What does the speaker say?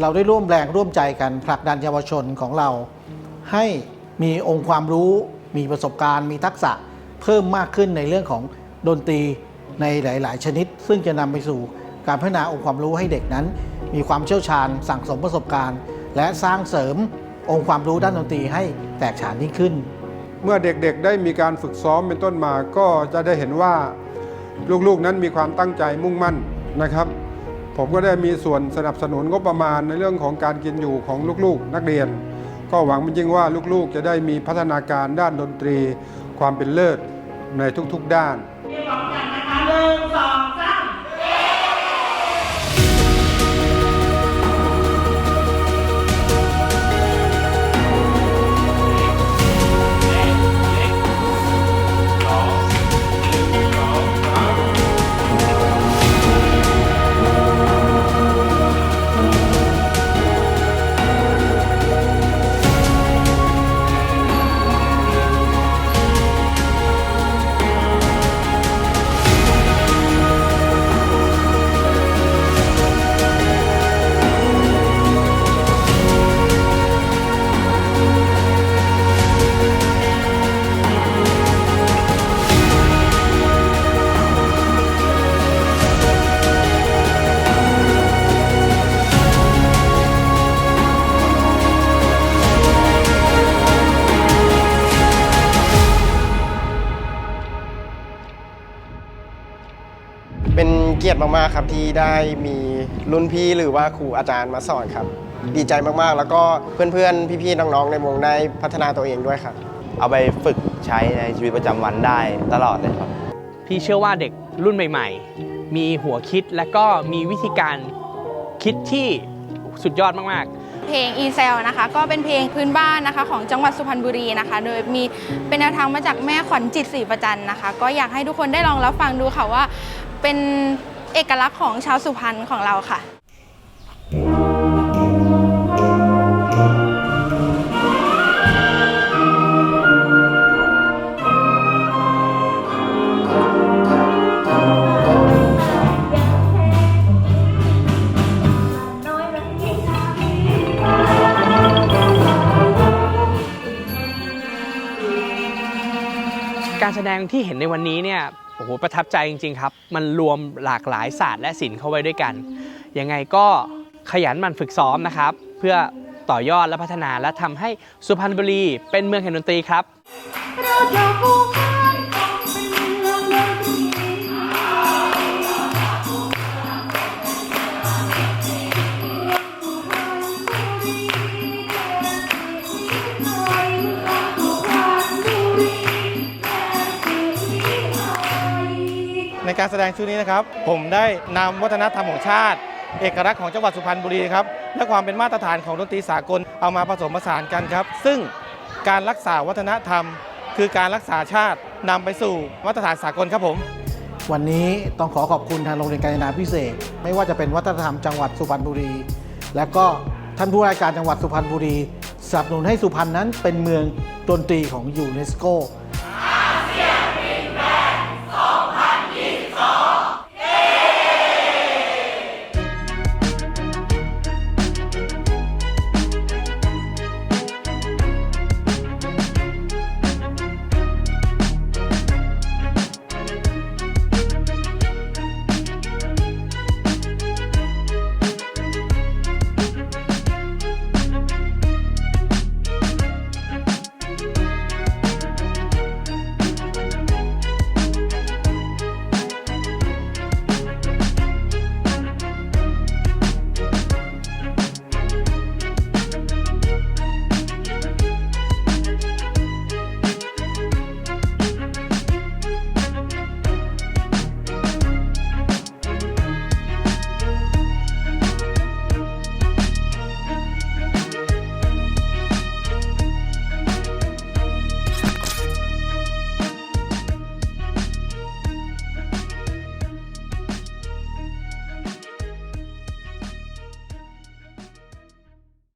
เราได้ร่วมแรงร่วมใจกันผลักดันเยาวชนของเรา ให้มีองค์ความรู้ มีประสบการณ์ มีทักษะเพิ่มมากขึ้นในเรื่องของดนตรีในหลาย ๆ ชนิด ซึ่งจะนำไปสู่การพัฒนาองค์ความรู้ให้เด็กนั้น มีความเชี่ยวชาญสั่งสมประสบการณ์ และสร้างเสริมองค์ความรู้ด้านดนตรีให้แตกฉานยิ่งขึ้น เมื่อเด็กๆได้มีการฝึกซ้อมเป็นต้นมาก็จะได้เห็นว่าลูกๆนั้นมีความตั้งใจมุ่งมั่นนะครับ ผมก็ได้มีส่วนสนับสนุนงบประมาณในเรื่องของการกินอยู่ของลูกๆ นักเรียน ก็หวังเป็นจริงว่าลูกๆ จะได้มีพัฒนาการด้านดนตรี ความเป็นเลิศในทุกๆด้าน เป็นเกียรติมากๆครับที่ได้มีรุ่นพี่หรือว่าครูอาจารย์มาสอนครับ ดีใจมากๆ แล้วก็เพื่อนๆ พี่ๆ น้องๆ ในวงได้พัฒนาตัวเองด้วยครับ เอาไปฝึกใช้ในชีวิตประจำวันได้ตลอดเลยครับ พี่เชื่อว่าเด็กรุ่นใหม่ ๆ มีหัวคิดและก็มีวิธีการคิดที่สุดยอดมากๆเพลง e c e l นะคะก็เป็นเพลงพื้นบ้านนะคะ ของจังหวัดสุพรรณบุรีนะคะ โดยมีเป็นแนวทางมาจากแม่ขวัญจิตศรีประจันนะคะ ก็อยากให้ทุกคนได้ลองรับฟังดูค่ะว่า เป็นเอกลักษณ์ของชาวสุพรรณของเราค่ะ การแสดงที่เห็นในวันนี้เนี่ย อ้โหประทับใจจริง ๆ ครับ มันรวมหลากหลายศาสตร์และศิลป์เข้าไว้ด้วยกัน ยังไงก็ขยันหมั่นฝึกซ้อมนะครับ เพื่อต่อยอดและพัฒนาและทำให้สุพรรณบุรีเป็นเมืองแห่งดนตรีครับ การแสดงชุดนี้นะครับ ผมได้นำวัฒนธรรมของชาติ เอกลักษณ์ของจังหวัดสุพรรณบุรีครับและความเป็นมาตรฐานของดนตรีสากลเอามาผสมผสานกันครับ ซึ่งการรักษาวัฒนธรรม คือการรักษาชาตินำไปสู่มาตรฐานสากลครับผม วันนี้ต้องขอขอบคุณทางโรงเรียนการนาพิเศษ ไม่ว่าจะเป็นวัฒนธรรมจังหวัดสุพรรณบุรี และก็ท่านผู้ราชการจังหวัดสุพรรณบุรีสนับสนุนให้สุพรรณนั้นเป็นเมืองดนตรีของยูเนสโก